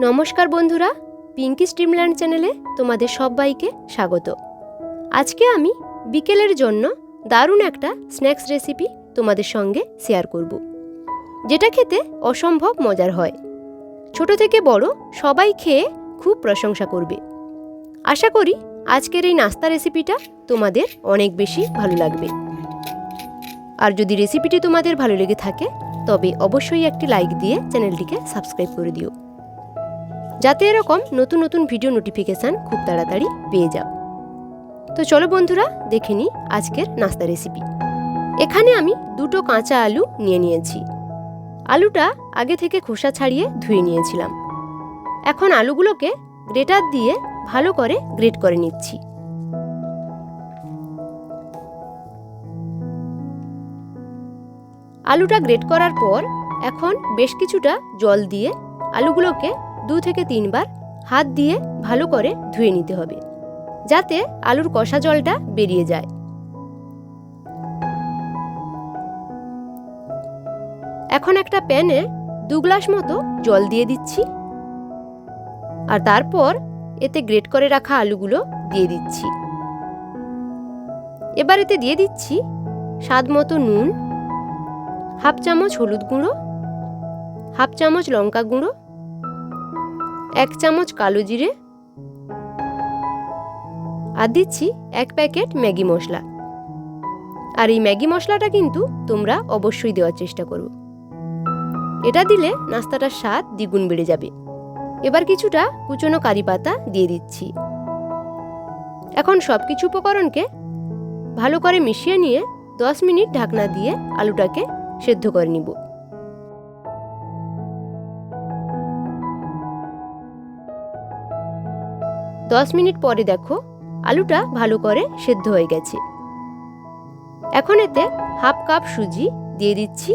নমস্কার বন্ধুরা পিঙ্কি স্ট্রিমল্যান্ড চ্যানেলে তোমাদের সবাইকে স্বাগত। আজকে আমি বিকেলের জন্য দারুণ একটা স্ন্যাক্স রেসিপি তোমাদের সঙ্গে শেয়ার করব, যেটা খেতে অসম্ভব মজার হয়। ছোট থেকে বড় সবাই খেয়ে খুব প্রশংসা করবে। আশা করি আজকের এই নাস্তা রেসিপিটা তোমাদের অনেক বেশি ভালো লাগবে। আর যদি রেসিপিটি তোমাদের ভালো লেগে থাকে, তবে অবশ্যই একটি লাইক দিয়ে চ্যানেলটিকে সাবস্ক্রাইব করে দিও। যাতে এরকম নতুন নতুন ভিডিও নোটিফিকেশান খুব তাড়াতাড়ি পেয়ে যাও। তো চলো বন্ধুরা, দেখে নিই আজকের নাস্তা রেসিপি এখানে আমি দুটো কাঁচা আলু নিয়ে নিয়েছি। আলুটা আগে থেকে খোসা ছাড়িয়ে ধুয়ে নিয়েছিলাম। এখন আলুগুলোকে গ্রেটার দিয়ে ভালো করে গ্রেট করে নিচ্ছি। আলুটা গ্রেট করার পর এখন বেশ কিছুটা জল দিয়ে আলুগুলোকে দু থেকে তিনবার হাত দিয়ে ভালো করে ধুয়ে নিতে হবে, যাতে আলুর কষা জলটা বেরিয়ে যায়। এখন একটা প্যানে দু গ্লাস মতো জল দিয়ে দিচ্ছি, আর তারপর এতে গ্রেট করে রাখা আলুগুলো দিয়ে দিচ্ছি। এবার এতে দিয়ে দিচ্ছি স্বাদ মতো নুন, হাফ চামচ হলুদ গুঁড়ো, হাফ চামচ লঙ্কা গুঁড়ো এক চামচ কালো জিরে আর দিচ্ছি এক প্যাকেট ম্যাগি মশলা। আর এই ম্যাগি মশলাটা কিন্তু তোমরা অবশ্যই দেওয়ার চেষ্টা করো এটা দিলে নাস্তাটার স্বাদ দ্বিগুণ বেড়ে যাবে। এবার কিছুটা কুচনো কারি পাতা দিয়ে দিচ্ছি। এখন সব কিছু উপকরণকে ভালো করে মিশিয়ে নিয়ে দশ মিনিট ঢাকনা দিয়ে আলুটাকে সেদ্ধ করে নিব। দশ মিনিট পরে দেখো, আলুটা ভালো করে সেদ্ধ হয়ে গেছে। এখন এতে হাফ কাপ সুজি দিয়ে দিচ্ছি।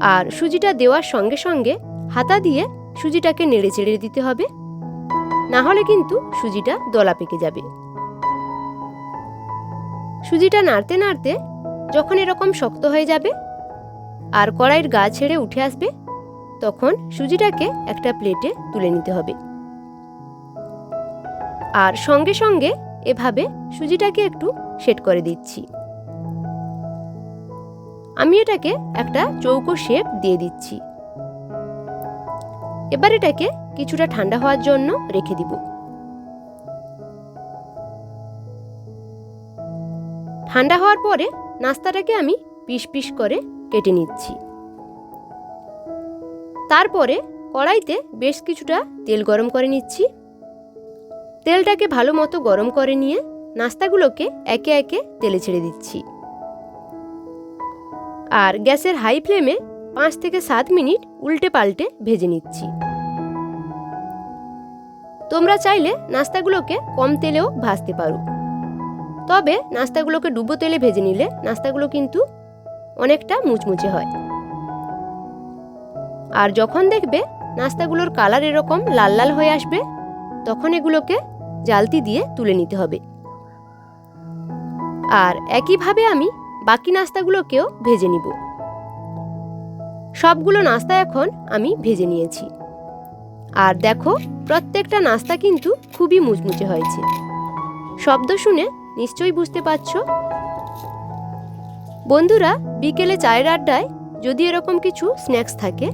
আর সুজিটা দেওয়ার সঙ্গে সঙ্গে হাতা দিয়ে সুজিটাকে নেড়ে চেড়ে দিতে হবে। না হলে কিন্তু সুজিটা দলা পেকে যাবে। সুজিটা নাড়তে নাড়তে যখন এরকম শক্ত হয়ে যাবে আর কড়াইয়ের গা ছেড়ে উঠে আসবে, তখন সুজিটাকে একটা প্লেটে তুলে নিতে হবে। আর সঙ্গে সঙ্গে এভাবে সুজিটাকে একটু সেট করে দিচ্ছি। আমি এটাকে একটা চৌকো শেপ দিয়ে দিচ্ছি। এবার এটাকে কিছুটা ঠান্ডা হওয়ার জন্য রেখে দিব। ঠান্ডা হওয়ার পরে নাস্তাটাকে আমি পিস পিস করে কেটে নিচ্ছি। তারপরে কড়াইতে বেশ কিছুটা তেল গরম করে নিচ্ছি। তেলটাকে ভালো মতো গরম করে নিয়ে নাস্তাগুলোকে একে একে তেলে ছেড়ে দিচ্ছি। আর গ্যাসের হাই ফ্লেমে পাঁচ থেকে সাত মিনিট উল্টে পাল্টে ভেজে নিচ্ছি। তোমরা চাইলে নাস্তাগুলোকে কম তেলেও ভাজতে পারো। তবে নাস্তাগুলোকে ডুবো তেলে ভেজে নিলে নাস্তাগুলো কিন্তু অনেকটা মুচমুচে হয়। আর যখন দেখবে নাস্তাগুলোর কালার এরকম লাল লাল হয়ে আসবে, তখন এগুলোকে জালতি দিয়ে তুলে নিতে হবে। আর একইভাবে আমি বাকি নাস্তাগুলোকেও ভেজে নিব। সবগুলো নাস্তা এখন আমি ভেজে নিয়েছি। আর দেখো, প্রত্যেকটা নাস্তা কিন্তু খুবই মুচমুচে হয়েছে। শব্দ শুনে নিশ্চয়ই বুঝতে পারছ? বন্ধুরা, বিকেলে চায়ের আড্ডায় যদি এরকম কিছু স্ন্যাক্স থাকে,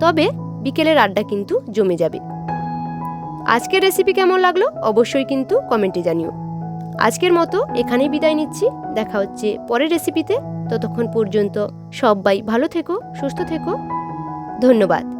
তবে বিকেলের আড্ডা কিন্তু জমে যাবে। আজকের রেসিপি কেমন লাগল অবশ্যই কিন্তু কমেন্টে জানিও। আজকের মতো এখানেই বিদায় নিচ্ছি। দেখা হচ্ছে পরের রেসিপিতে ততক্ষণ পর্যন্ত সবাই ভালো থেকো, সুস্থ থেকো। ধন্যবাদ।